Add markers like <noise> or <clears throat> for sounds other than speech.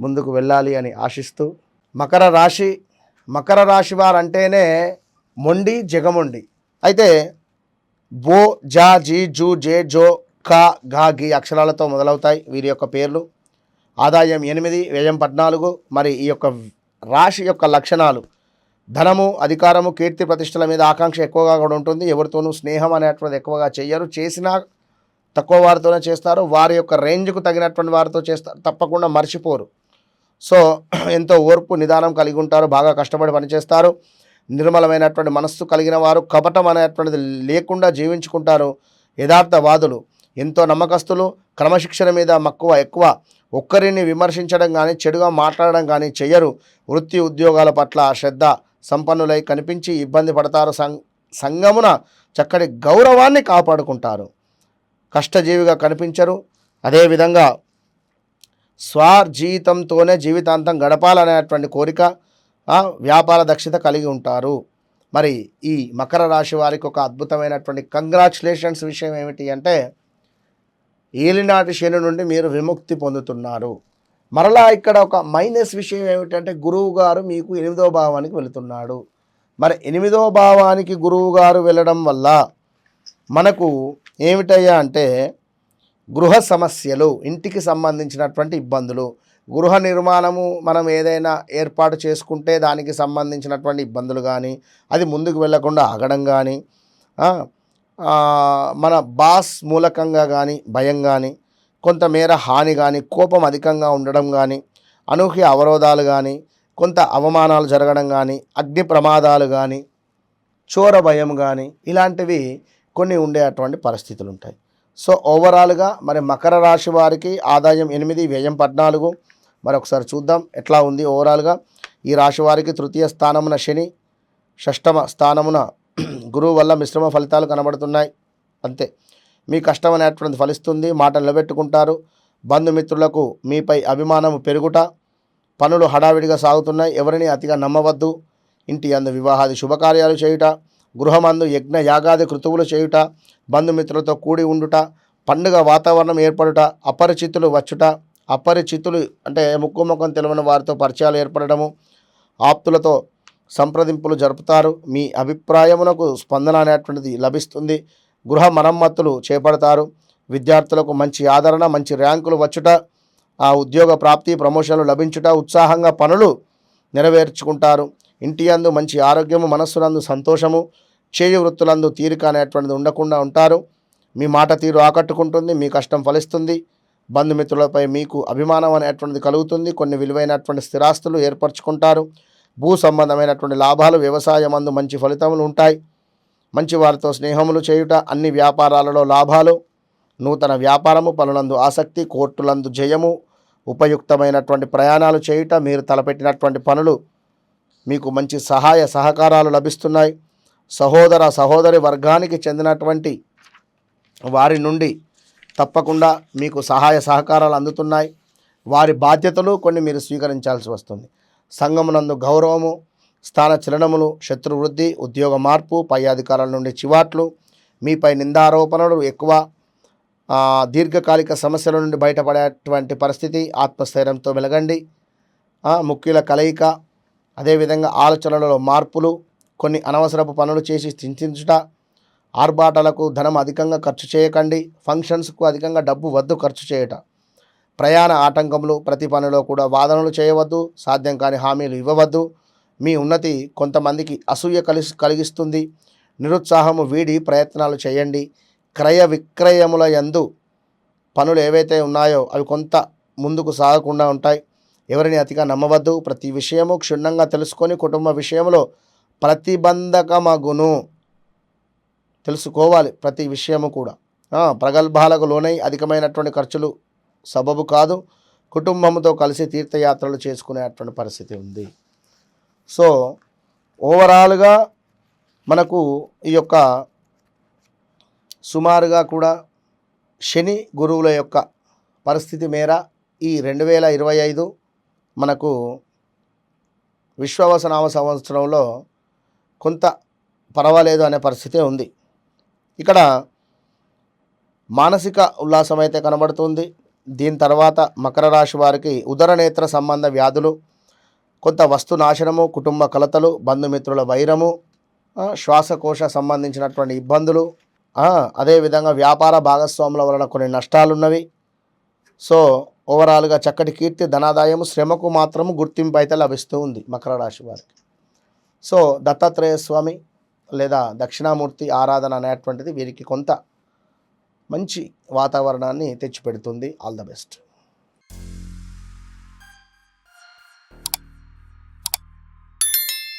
ముందుకు వెళ్ళాలి అని ఆశిస్తూ మకర రాశి మకర రాశి వారంటేనే మొండి జగమొండి. అయితే బో జా జీ జూ జే జో కా గా గి అక్షరాలతో మొదలవుతాయి వీరి యొక్క పేర్లు. ఆదాయం ఎనిమిది వ్యయం పద్నాలుగు. మరి ఈ యొక్క రాశి యొక్క లక్షణాలు. ధనము అధికారము కీర్తి ప్రతిష్టల మీద ఆకాంక్ష ఎక్కువగా కూడా ఉంటుంది. ఎవరితోనూ స్నేహం అనేటువంటిది ఎక్కువగా చేయరు చేసినా తక్కువ వారితోనే చేస్తారు. వారి యొక్క రేంజ్కు తగినటువంటి వారితో చేస్తారు తప్పకుండా మర్చిపోరు. సో <clears throat> ఎంతో ఓర్పు నిదానం కలిగి ఉంటారు బాగా కష్టపడి పనిచేస్తారు. నిర్మలమైనటువంటి మనస్సు కలిగిన వారు కపటం అనేటువంటిది లేకుండా జీవించుకుంటారు యథార్థవాదులు. ఎంతో నమ్మకస్తులు క్రమశిక్షణ మీద మక్కువ ఎక్కువ. ఒక్కరిని విమర్శించడం కానీ చెడుగా మాట్లాడడం కానీ చెయ్యరు. వృత్తి ఉద్యోగాల పట్ల శ్రద్ధ సంపన్నులై కనిపించి ఇబ్బంది పడతారు. సం సంగమున చక్కటి గౌరవాన్ని కాపాడుకుంటారు. కష్టజీవిగా కనిపించరు. అదేవిధంగా స్వార్జీతంతోనే జీవితాంతం గడపాలనేటువంటి కోరిక వ్యాపార దక్షత కలిగి ఉంటారు. మరి ఈ మకర రాశి వారికి ఒక అద్భుతమైనటువంటి కంగ్రాచులేషన్స్ విషయం ఏమిటి అంటే ఏలినాటి శని నుండి మీరు విముక్తి పొందుతున్నారు. మరలా ఇక్కడ ఒక మైనస్ విషయం ఏమిటంటే గురువు గారు మీకు ఎనిమిదో భావానికి వెళుతున్నాడు. మరి ఎనిమిదో భావానికి గురువు గారు వెళ్ళడం వల్ల మనకు ఏమిటయ్యా అంటే గృహ సమస్యలు ఇంటికి సంబంధించినటువంటి ఇబ్బందులు గృహ నిర్మాణము మనం ఏదైనా ఏర్పాటు చేసుకుంటే దానికి సంబంధించినటువంటి ఇబ్బందులు కానీ అది ముందుకు వెళ్ళకుండా ఆగడం కానీ మన బాస్ మూలకంగా కానీ భయం కానీ కొంతమేర హాని కానీ కోపం అధికంగా ఉండడం కానీ అనూహ్య అవరోధాలు కానీ కొంత అవమానాలు జరగడం కానీ అగ్ని ప్రమాదాలు కానీ చోర భయం కానీ ఇలాంటివి కొన్ని ఉండేటువంటి పరిస్థితులు ఉంటాయి. సో ఓవరాల్గా మరి మకర రాశి వారికి ఆదాయం ఎనిమిది వ్యయం పద్నాలుగు. మరి ఒకసారి చూద్దాం ఎట్లా ఉంది ఓవరాల్గా ఈ రాశి వారికి తృతీయ స్థానమున శని షష్టమ స్థానమున <clears throat> గురువు వల్ల మిశ్రమ ఫలితాలు కనబడుతున్నాయి. అంతే. మీ కష్టం అనేటువంటిది ఫలిస్తుంది మాట నిలబెట్టుకుంటారు. బంధుమిత్రులకు మీపై అభిమానము పెరుగుట పనులు హడావిడిగా సాగుతున్నాయి. ఎవరిని అతిగా నమ్మవద్దు. ఇంటి అందు వివాహాది శుభకార్యాలు చేయుట గృహమందు యజ్ఞ యాగాది కృతువులు చేయుట బంధుమిత్రులతో కూడి ఉండుట పండుగ వాతావరణం ఏర్పడుట అపరిచితులు వచ్చుట అపరిచితులు అంటే ముక్కు ముఖం తెలియని వారితో పరిచయాలు ఏర్పడము ఆప్తులతో సంప్రదింపులు జరుపుతారు. మీ అభిప్రాయమునకు స్పందన అనేటువంటిది లభిస్తుంది. గృహ మరమ్మతులు చేపడతారు. విద్యార్థులకు మంచి ఆదరణ మంచి ర్యాంకులు వచ్చుట ఆ ఉద్యోగ ప్రాప్తి ప్రమోషన్లు లభించుట ఉత్సాహంగా పనులు నెరవేర్చుకుంటారు. ఇంటి అందు మంచి ఆరోగ్యము మనస్సునందు సంతోషము చేయి వృత్తులందు తీరిక అనేటువంటిది ఉండకుండా ఉంటారు. మీ మాట తీరు ఆకట్టుకుంటుంది మీ కష్టం ఫలిస్తుంది. బంధుమిత్రులపై మీకు అభిమానం అనేటువంటిది కలుగుతుంది. కొన్ని విలువైనటువంటి స్థిరాస్తులు ఏర్పరచుకుంటారు. భూ సంబంధమైనటువంటి లాభాలు వ్యవసాయం అందు మంచి ఫలితములు ఉంటాయి. మంచి వారితో స్నేహములు చేయుట అన్ని వ్యాపారాలలో లాభాలు నూతన వ్యాపారము పనులందు ఆసక్తి కోర్టులందు జయము ఉపయుక్తమైనటువంటి ప్రయాణాలు చేయుట మీరు తలపెట్టినటువంటి పనులు మీకు మంచి సహాయ సహకారాలు లభిస్తున్నాయి. సహోదర సహోదరి వర్గానికి చెందినటువంటి వారి నుండి తప్పకుండా మీకు సహాయ సహకారాలు అందుతున్నాయి. వారి బాధ్యతలు కొన్ని మీరు స్వీకరించాల్సి వస్తుంది. సంఘమునందు గౌరవము స్థాన చలనములు శత్రువృద్ధి ఉద్యోగ మార్పు పై అధికారుల నుండి చివాట్లు మీపై నిందారోపణలు ఎక్కువ దీర్ఘకాలిక సమస్యల నుండి బయటపడేటువంటి పరిస్థితి ఆత్మస్థైర్యంతో వెలగండి. ముఖ్యుల కలయిక అదేవిధంగా ఆలోచనలలో మార్పులు కొన్ని అనవసరపు పనులు చేసి చింతించుట ఆర్భాటాలకు ధనం అధికంగా ఖర్చు చేయకండి ఫంక్షన్స్కు అధికంగా డబ్బు వద్దు ఖర్చు చేయట. ప్రయాణ ఆటంకములు ప్రతి పనిలో కూడా వాదనలు చేయవద్దు సాధ్యం కాని హామీలు ఇవ్వవద్దు. మీ ఉన్నతి కొంతమందికి అసూయ కలిసి కలిగిస్తుంది. నిరుత్సాహము వీడి ప్రయత్నాలు చేయండి. క్రయ విక్రయముల యందు పనులు ఏవైతే ఉన్నాయో అవి కొంత ముందుకు సాగకుండా ఉంటాయి. ఎవరిని అతిగా నమ్మవద్దు. ప్రతి విషయము క్షుణ్ణంగా తెలుసుకొని కుటుంబ విషయంలో ప్రతిబంధకమగును. తెలుసుకోవాలి ప్రతి విషయము కూడా. ప్రగల్భాలకు లోనై అధికమైనటువంటి ఖర్చులు సబబు కాదు. కుటుంబంతో కలిసి తీర్థయాత్రలు చేసుకునేటువంటి పరిస్థితి ఉంది. సో ఓవరాల్గా మనకు ఈ యొక్క సుమారుగా కూడా శని గురువుల యొక్క పరిస్థితి మేర ఈ రెండు వేల ఇరవై ఐదు మనకు విశ్వవసనామ సంవత్సరంలో కొంత పర్వాలేదు అనే పరిస్థితే ఉంది. ఇక్కడ మానసిక ఉల్లాసం అయితే కనబడుతుంది. దీని తర్వాత మకర రాశి వారికి ఉదరనేత్ర సంబంధ వ్యాధులు కొంత వస్తు నాశనము కుటుంబ కలతలు బంధుమిత్రుల వైరము శ్వాసకోశ సంబంధించినటువంటి ఇబ్బందులు అదేవిధంగా వ్యాపార భాగస్వాముల వలన కొన్ని నష్టాలున్నవి. సో ఓవరాల్గా చక్కటి కీర్తి ధనాదాయం శ్రమకు మాత్రము గుర్తింపు అయితే లభిస్తూ ఉంది మకర రాశి వారికి. సో దత్తాత్రేయ స్వామి లేదా దక్షిణామూర్తి ఆరాధన అనేటువంటిది వీరికి కొంత మంచి వాతావరణాన్ని తెచ్చిపెడుతుంది. All the best